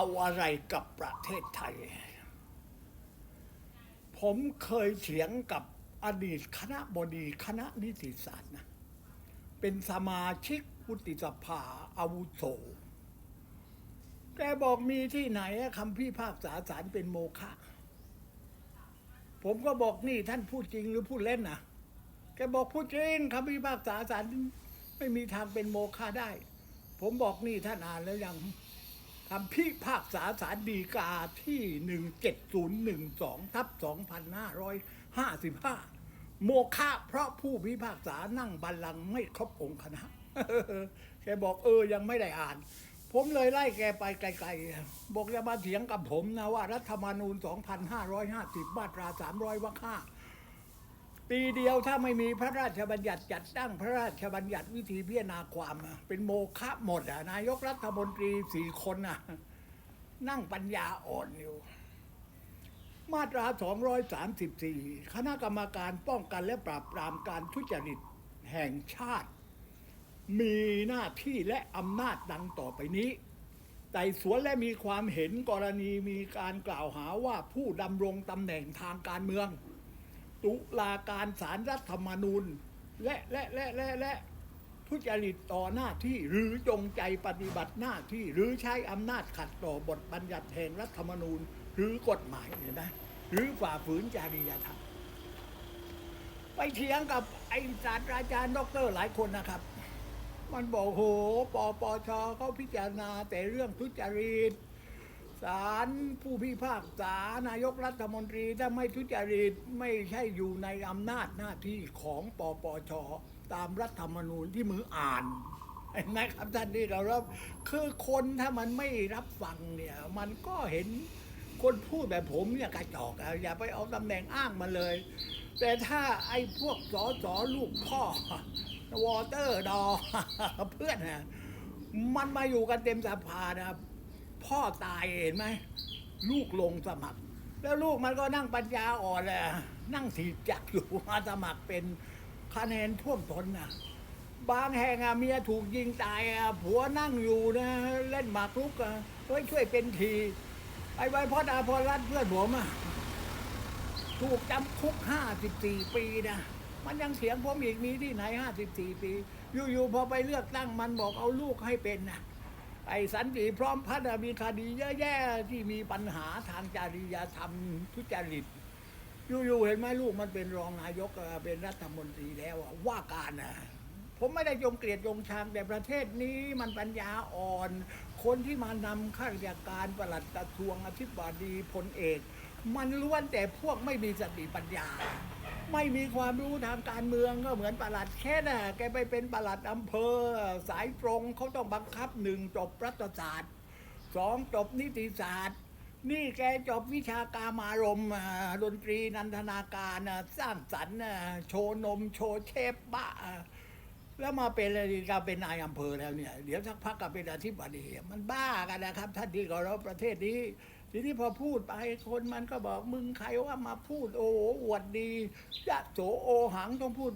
เอาอะไรกับประเทศไทย ผมเคยเถียงกับอดีตคณะบดีคณะนิติศาสตร์นะ เป็นสมาชิกวุฒิสภาอาวุโส แกบอกมีที่ไหนคำพิพากษาศาลเป็นโมฆะ ผมก็บอกนี่ท่านพูดจริงหรือพูดเล่นนะแกบอกพูดจริงคำพิพากษาศาลไม่มีทางเป็นโมฆะได้ ผมบอกนี่ท่านอ่านแล้วยัง คำพิพากษาศาลฎีกาที่หนึ่งเจ็ดศูนย์หนึ่งสองทับสองพันห้าร้อยห้าสิบห้าโมฆะเพราะผู้พิพากษานั่งบัลลังก์ไม่ครบองค์คณะแกบอกเออยังไม่ได้อ่าน ผมเลยไล่แกไปไกลๆ บอกอย่ามาเถียงกับผมนะว่ารัฐธรรมนูญ 2550 มาตรา 300วรรคห้า ปีเดียวถ้าไม่มีพระราชบัญญัติจัดตั้งพระราชบัญญัติวิธีพิจารณาความ เป็นโมฆะหมดอะนายกรัฐมนตรีสี่คนอะ นั่งปัญญาอ่อนอยู่ มาตรา 234 คณะกรรมการป้องกันและปราบปรามการทุจริตแห่งชาติ มีหน้าที่และอำนาจดังต่อไปนี้ไต่สวนและมีความเห็นกรณีมีการกล่าวหาว่าผู้ดำรงตำแหน่งทางการเมือง ตุลาการสารรัฐธรรมนูญ และและและและและทุจริตต่อหน้าที่หรือจงใจปฏิบัติหน้าที่หรือใช้อำนาจขัดต่อบทบัญญัติแห่งรัฐธรรมนูญ หรือกฎหมายเห็นไหมหรือฝ่าฝืนจริยธรรมไปเถียงกับไอศาสตราจารย์ด็อกเตอร์หลายคนนะครับ มันบอกโหปปชเขาพิจารณาแต่เรื่องทุจริต ศาลผู้พิพากษานายกรัฐมนตรีถ้าไม่ทุจริตไม่ใช่อยู่ในอำนาจหน้าที่ของปปชตามรัฐธรรมนูญที่มืออ่านนไหมครับท่านที่เรารับคือคนถ้ามันไม่รับฟังเนี่ย มันก็เห็นคนพูดแบบผมเนี่ยกระจอกอะอย่าไปเอาตำแหน่งอ้างมาเลย แต่ถ้าไอ้พวกสอสอลูกพ่อวอเตอร์ดอเพื่อนนะมันมาอยู่กันเต็มสภานะครับ พ่อตายเห็นไหมลูกลงสมัคร แล้วลูกมันก็นั่งปัญญาอ่อนแหละนั่งถีบจักรอยู่มาสมัครเป็นคะแนนท่วมท้นนะบางแห่งอะเมียถูกยิงตายอะผัวนั่งอยู่นะเล่นหมากรุกอะช่วยช่วยเป็นที ไอ้ใบพอดาพอรัดเพื่อนผมอะถูกจำคุก54ปีนะมันยังเถียงผมอีกมีที่ไหน54ปี อยู่ๆพอไปเลือกตั้งมันบอกเอาลูกให้เป็นนะ ไอ้สันติพร้อมพัฒน์มีคดีเยอะแยะที่มีปัญหาทางจริยธรรมทุจริตอยู่ๆเห็นไหมลูกมันเป็นรองนายกเป็นรัฐมนตรีแล้วว่าการนะผมไม่ได้จงเกลียดจงชังแต่ประเทศนี้มันปัญญาอ่อน คนที่มานำข้าราชการประหลัดกระทรวงอธิบดีพลเอก มันล้วนแต่พวกไม่มีสติปัญญา ไม่มีความรู้ทางการเมืองก็เหมือนประหลัดแค่น่ะแกไปเป็นประหลัดอำเภอ สายตรงเขาต้องบังคับหนึ่งจบรัฐศาสตร์สองจบนิติศาสตร์ นี่แกจบวิชาการมารมดนตรีนันทนาการสร้างสรรค์โชว์นมโชว์เชฟบ้าอะแล้วมาเป็นอะไรก็เป็นนายอำเภอแล้วเนี่ย เดี๋ยวสักพักก็เป็นอธิบดีมันบ้ากันนะครับ ท่านที่เคารพประเทศนี้ ทีนี้พอพูดไปคนมันก็บอกมึงใครว่ามาพูดโอ้โหอวดดียะโสโอหังต้องพูด